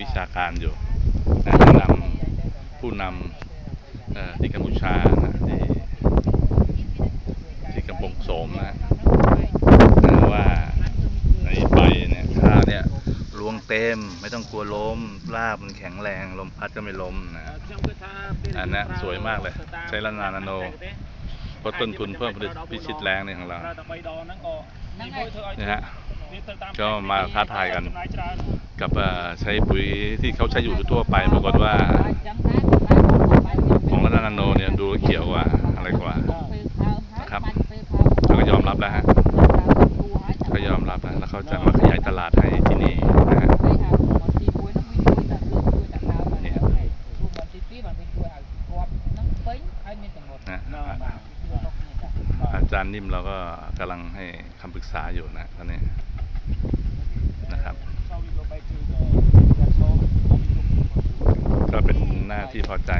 วิชาการอยู่นะแนะนำผู้นำเอ่อที่กัมพูชานะที่ที่กำปงโสมนะนะว่าในใบเนี่ยข้าวเนี่ยรวงเต็มไม่ต้องกลัวล้มรากมันแข็งแรงลมพัดก็ไม่ล้มนะอันเนี้ยสวยมากเลย ใช้ละนานาโนเพราะต้นทุนเพิ่มผลิตพิชิตแรงเนี่ยของเรานะฮะก็มาท้าทายกัน กับใช้ปุ๋ยที่เขาใช้อยู่ทั่วไปปรากฏว่า ของละนาโนเนี่ยดูเขียวกว่าอะไรกว่านะครับเขาก็ยอมรับแล้วฮะเขายอมรับแล้วแล้วเขาจะมาขยายตลาดให้ที่นี่นะฮะอาจารย์นิ่มเราก็กำลังให้คำปรึกษาอยู่นะตอนนี้นะครับ ก็เป็นหน้า ที่พอใจ